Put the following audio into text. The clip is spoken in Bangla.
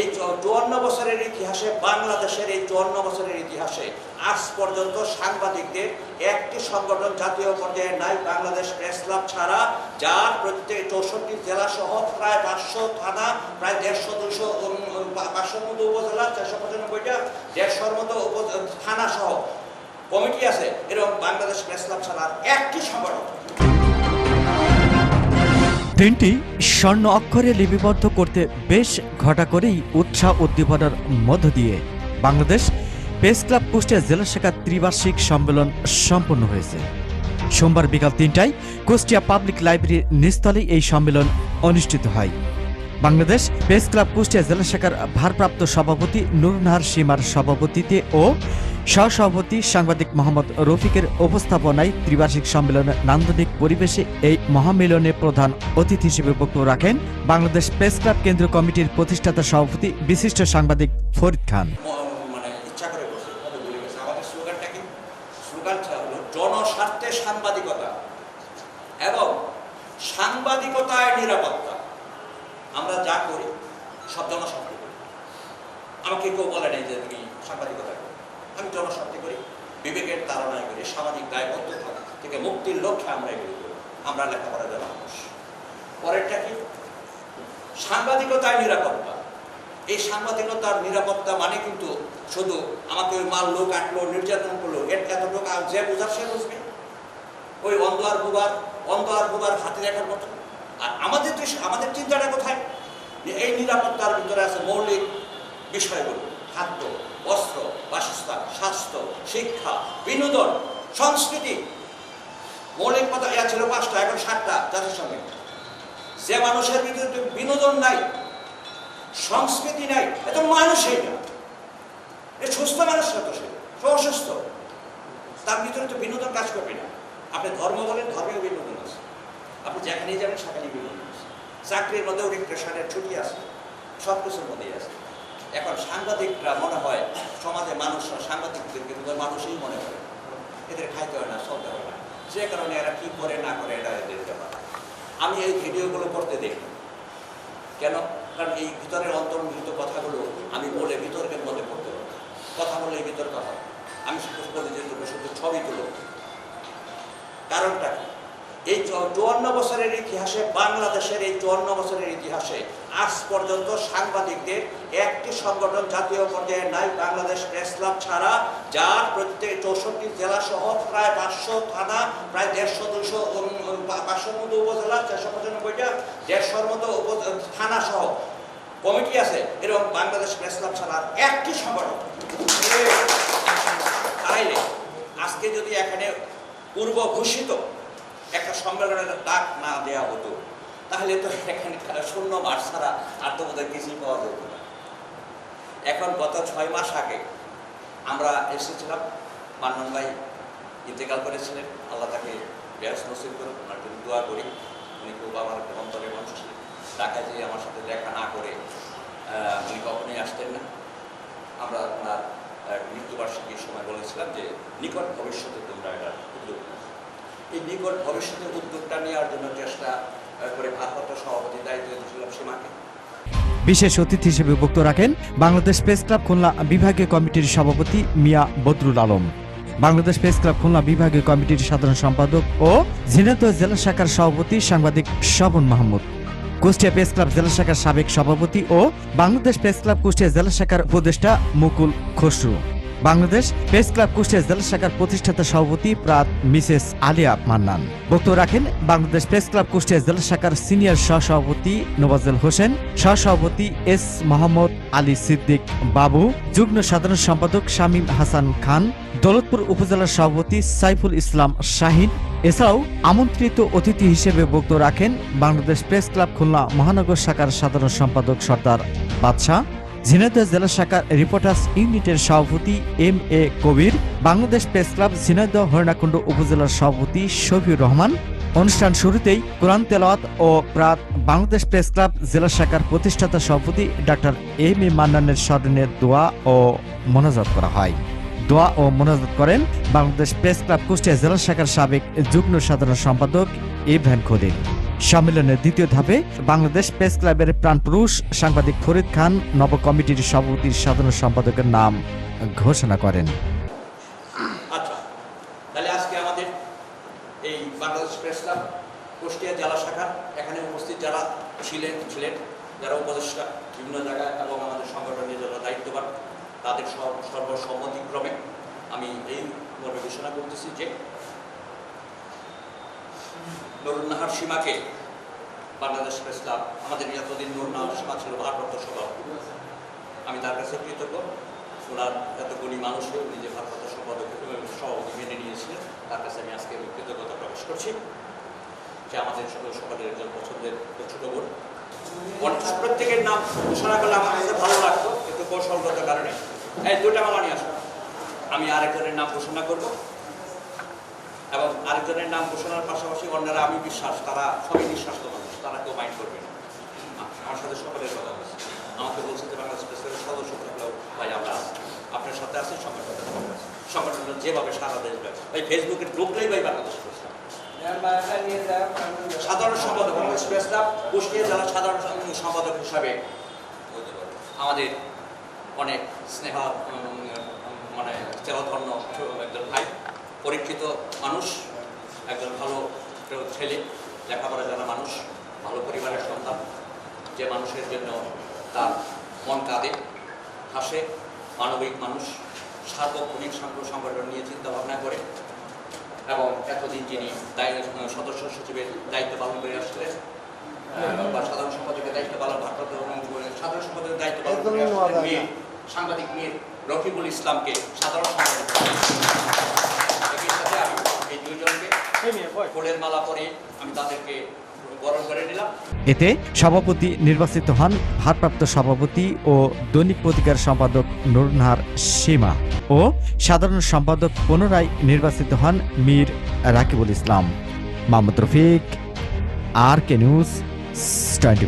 এই চুয়ান্ন বছরের ইতিহাসে, বাংলাদেশের এই চুয়ান্ন বছরের ইতিহাসে আজ পর্যন্ত সাংবাদিকদের একটি সংগঠন জাতীয় পর্যায়ে নাই, বাংলাদেশ প্রেস ক্লাব ছাড়া, যার প্রত্যেক চৌষট্টি জেলা সহ প্রায় পাঁচশো থানা, প্রায় দেড়শো দুশো পাঁচশোর মতো উপজেলা, চারশো পঁচানব্বইটা, দেড়শোর মতো থানা সহ কমিটি আছে। এরকম বাংলাদেশ প্রেস ক্লাব ছাড়া একটি সংগঠন দিনটি স্বর্ণ অক্ষরে লিপিবদ্ধ করতে বেশ ঘটা করেই উৎসাহ উদ্দীপনার মধ্য দিয়ে বাংলাদেশ প্রেস ক্লাব কুষ্টিয়া জেলা শাখার ত্রিবার্ষিক সম্মেলন সম্পন্ন হয়েছে। সোমবার বিকাল তিনটায় কুষ্টিয়া পাবলিক লাইব্রেরির নিস্তলে এই সম্মেলন অনুষ্ঠিত হয়। বাংলাদেশ প্রেস ক্লাব কুষ্টিয়া জেলা শাখার ভারপ্রাপ্ত সভাপতি নুরনাহার সীমার সভাপতিতে ও সহসভাপতি সাংবাদিক মোহাম্মদ রফিকের উপস্থাপনায় ত্রিবার্ষিক সম্মেলনের নান্দনিক পরিবেশে এই মহামিলনে প্রধান অতিথি হিসেবে বক্তব্য রাখেন বাংলাদেশ প্রেস ক্লাব কেন্দ্রীয় কমিটির প্রতিষ্ঠাতা সভাপতি বিশিষ্ট সাংবাদিক ফরিদ খান। মানে জনস্বার্থে সাংবাদিকতা এবং সাংবাদিকতায় নিরাপত্তা। আমরা যা করি, সব জনস্বার্থে করি। আমাকে কেউ বলে যে তুমি সাংবাদিকতা আমি জনস্বার্থে করি, বিবেকের তাড়নায় করি, সামাজিক দায়বদ্ধতা থেকে মুক্তির লক্ষ্যে আমরা এগুলো করি। আমরা লেখাপড়া যারা মানুষ। পরেরটা কি? সাংবাদিকতায় নিরাপত্তা। এই সাংবাদিকতার নিরাপত্তা মানে কিন্তু শুধু আমাকে ওই মাল লোক কাটলো নির্যাতন করল এতটুকু আর যে বোঝার সে বুঝবে। ওই অন্ধ আর বুবার, অন্ধ আর বুবার হাতে দেখার মতো। আর আমাদের তো আমাদের চিন্তাটা কোথায়? এই নিরাপত্তার ভিতরে আছে মৌলিক বিষয়গুলো, খাদ্য, বস্ত্র বাসস্থান, স্বাস্থ্য, শিক্ষা, বিনোদন, সংস্কৃতি। মৌলিক কথা ইয়া ছিল পাঁচটা, এখন সাতটা জাতির সঙ্গে। যে মানুষের ভিতরে বিনোদন নাই, সংস্কৃতি নাই এত মানুষই না। এ সুস্থ মানুষ না তো সে অসুস্থ। তার ভিতরে তো বিনোদন কাজ করবে না। আপনি ধর্ম বলেন, ধর্মেও বিনোদন আছে। আপনি যেখানেই যাবেন, সেখানেই বিনোদন আছে। চাকরির মধ্যেও রিক্রেশনের ছুটি আছে। সব কিছুর মধ্যেই আছে। এখন সাংবাদিকরা মনে হয় সমাজে মানুষ সাংবাদিকদেরকে বোধহয় মানুষই মনে করে। এদের খাইতে হয় না, চলতে হয় না। যে কারণে এরা কি করে, না করে, এটা এদের ব্যাপার। আমি এই ভিডিওগুলো করতে দেখি। কেন? কারণ এই ভিতরের অন্তর্নিহিত কথাগুলো আমি বলে বিতর্কের মধ্যে পড়তে পারি কথা বলে এই বিতর্ক হয়। আমি শুধু বলে যে শুধু ছবি তুলো। কারণটা কি? এই চুয়ান্ন বছরের ইতিহাসে, বাংলাদেশের এই চুয়ান্ন বছরের ইতিহাসে আজ পর্যন্ত সাংবাদিকদের একটি সংগঠন জাতীয় পর্যায়ে নাই, বাংলাদেশ প্রেস ক্লাব ছাড়া, যার প্রত্যেক চৌষট্টি জেলা সহ প্রায় পাঁচশো থানা, প্রায় দেড়শো দুশো পাঁচশোর মতো উপজেলা, চারশো পঁচানব্বইটা, দেড়শোর মতো থানা সহ কমিটি আছে, এরকম বাংলাদেশ প্রেস ক্লাব ছাড়া একটি সংগঠন। তাইলে আজকে যদি এখানে পূর্ব ঘোষিত একটা সম্মেলনের ডাক না দেওয়া হতো। তাহলে তো এখানে শূন্য মাস ছাড়া আর তো বোধহয় কিছুই পাওয়া যেত না। এখন গত ছয় মাস আগে আমরা এসেছিলাম, মান্নান ভাই ইন্তেকাল করেছিলেন, আল্লাহ তাকে ব্যাস নসিব করুন ওনার জন্য দোয়া করি। উনি খুব আমার অন্তরের মানুষ ছিলেন। ঢাকায় যেয়ে আমার সাথে দেখা না করে উনি কখনোই আসতেন না। আমরা ওনার মৃত্যুবার্ষিকীর সময় বলেছিলাম যে, নিকট ভবিষ্যতে তোমরা এটা উদ্যোগ। এই নিকট ভবিষ্যতে উদ্যোগটা নেওয়ার জন্য চেষ্টা করে ভারপ্রাপ্ত সভাপতি দায়িত্ব দিয়েছিলাম সীমাকে। বিশেষ অতিথি হিসেবে বক্তব্য রাখেন বাংলাদেশ প্রেস ক্লাব খুলনা বিভাগীয় কমিটির সভাপতি মিয়া বদরুল আলম। বাংলাদেশ প্রেস ক্লাব খুলনা বিভাগীয় কমিটির সাধারণ সম্পাদক ও ঝিনাইদহ জেলা শাখার সভাপতি সাংবাদিক স্বপন মাহমুদ। কুষ্টিয়া প্রেস ক্লাব জেলা শাখার সাবেক সভাপতি ও বাংলাদেশ প্রেস ক্লাব কুষ্টিয়া জেলা শাখার উপদেষ্টা মুকুল খসরু। বাংলাদেশ প্রেস ক্লাব কুষ্টিয়া জেলা শাখার প্রতিষ্ঠাতা সভাপতি প্রাত মিসেস আলিয়া মান্নান। বক্তব্য রাখেন বাংলাদেশ প্রেস ক্লাব কুষ্টিয়া জেলা শাখার সিনিয়র সহসভাপতি নওয়াজেল হোসেন, সহসভাপতি এস মোহাম্মদ আলী সিদ্দিক বাবু, যুগ্ম সাধারণ সম্পাদক শামীম হাসান খান, দৌলতপুর উপজেলার সভাপতি সাইফুল ইসলাম শাহিন। এছাড়াও আমন্ত্রিত অতিথি হিসেবে বক্তব্য রাখেন বাংলাদেশ প্রেস ক্লাব খুলনা মহানগর শাখার সাধারণ সম্পাদক সর্দার বাদশাহ। ঝিনাইদহ জেলা শাখার রিপোর্টার্স ইউনিটের সভাপতি M A Kabir, Bangladesh press club Jhenaidah Harinakunda উপজেলার সভাপতি শফিউর রহমান। অনুষ্ঠান শুরুতেই কোরআন তেলাওয়াত ও প্রাত বাংলাদেশ প্রেস ক্লাব জেলা শাখার প্রতিষ্ঠাতা সভাপতি ডাক্তার এম এ মান্নানের স্মরণে দোয়া ও মোনাজাত করা হয়। দোয়া ও মোনাজাত করেন বাংলাদেশ প্রেস ক্লাব কুষ্টিয়া জেলা শাখার সাবেক যুগ্ম সাধারণ সম্পাদক ইব্রাহিম খদির। সম্মেলনের দ্বিতীয় ধাপে বাংলাদেশ প্রেস ক্লাবের প্রাণপুরুষ সাংবাদিক ফরিদ খান নব কমিটির সভাপতি সাধারণ সম্পাদকের নাম ঘোষণা করেন। আচ্ছা তাহলে আজকে আমাদের এই বাংলাদেশ প্রেস ক্লাব, কুষ্টিয়া জেলা শাখা এখানে উপস্থিত যারা ছিলেন ছিলেন, যারা উপদেষ্টা, বিভিন্ন জায়গায় এবং আমাদের সংগঠনের যারা দায়িত্ববান, তাদের সর্বসম্মতিক্রমে আমি এই ঘোষণা করতেছি যে নুরুন্নাহার সীমাকে বাংলাদেশ ক্লাব, আমাদের এতদিন নুরুন্নাহার সীমা ছিল ভারপ্রাপ্ত সভাপতি আমি তার কাছে কৃতজ্ঞ। ওনার এত গুণী মানুষ হয়ে উনি যে ভারপ্রাপ্ত সম্পাদক সভাপতি মেনে নিয়েছিলেন, তার কাছে আমি আজকে কৃতজ্ঞতা প্রকাশ করছি যে আমাদের সকল সকলের একজন পছন্দের ছোট বোন। প্রত্যেকের নাম ঘোষণা করলে আমার কাছে ভালো লাগতো, একটু কৌশলগত কারণে। এই দুটা মালা নিয়ে আসো। আমি আরেকজনের নাম ঘোষণা করব। আরেকজনের নাম ঘোষণার পাশাপাশি অন্যরা আমি বিশ্বাস, তারা সবই বিশ্বাস মানুষ, তারা কেউ মাইন্ড করবে না। আমার সাথে সকলের কথা বলছে। আমাকে বলছে যে বাংলাদেশ প্রেসের সদস্য থাকলেও ভাই আমরা আপনার সাথে আছি আছি। সংগঠনের যেভাবে সারা দেশ ব্যাপী। ভাই ফেসবুকে ঢুকলেই ভাই বাংলাদেশ। সাধারণ সম্পাদক বাংলাদেশ প্রেস ক্লাব, কুষ্টিয়া জেলা সাধারণ সম্পাদক হিসাবে আমাদের অনেক স্নেহ মানে চেরধন্য একজন ভাই, পরীক্ষিত মানুষ। একজন ভালো ছেলে লেখাপড়া জানা মানুষ ভালো পরিবারের সন্তান যে মানুষের জন্য তার মন কাঁদে হাসে মানবিক মানুষ সার্বক্ষণিক সংগঠন নিয়ে চিন্তাভাবনা করে এবং এতদিন যিনি দায়- সদস্য সচিবের দায়িত্ব পালন করে আসছিলেন বা সাধারণ সম্পাদকের দায়িত্ব পালন ভারপ্রাপ্ত সাধারণ সম্পাদকের দায়িত্ব পালন করে সাংবাদিক মীর রফিকুল ইসলামকে সাধারণ সম্পাদক একই সাথে আমি এই দুইজনকে ফুলের মালা পরে আমি তাদেরকে এতে সভাপতি নির্বাচিত হন ভারপ্রাপ্ত সভাপতি ও দৈনিক পত্রিকার সম্পাদক নুরনাহার সীমা ও সাধারণ সম্পাদক পুনরায় নির্বাচিত হন Mir Rakibul Islam. Mohammad Rafiq, R K news, twenty